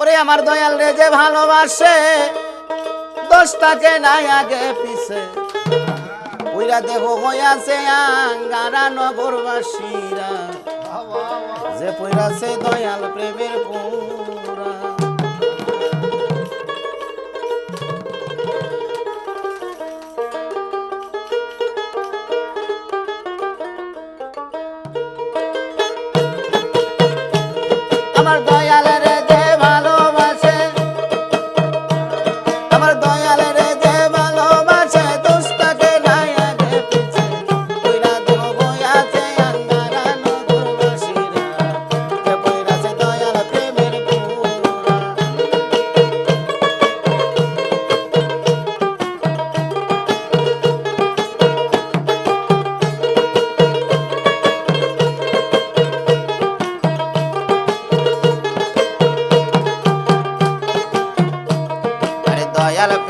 ওরে আমার দয়াল রে যে ভালোবাসে দোষ তাকে নাই আগে পিছে। ওইরা দেহ হইয়াছে আঙ্গারা নগরবাসীরা। যে পইরাছে দয়াল প্রেমের পুরা। help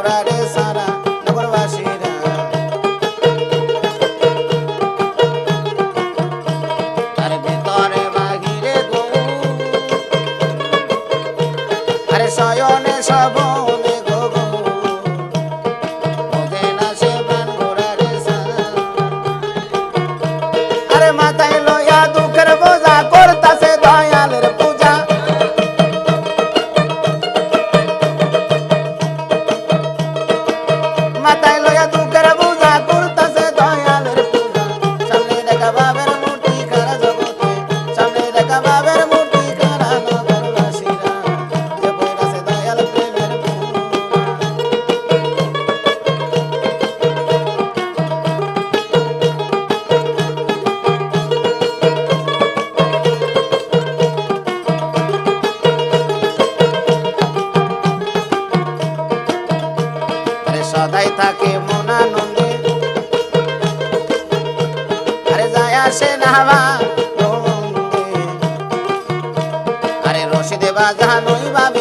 আর মাথায় লয়া দুঃখের বোঝা করতাছে দয়ালের পূজা। মাথায় সদাই থাকে মনানন্দে। আরে যায় আসে না আরে রসিদে বাজানোই ভাবে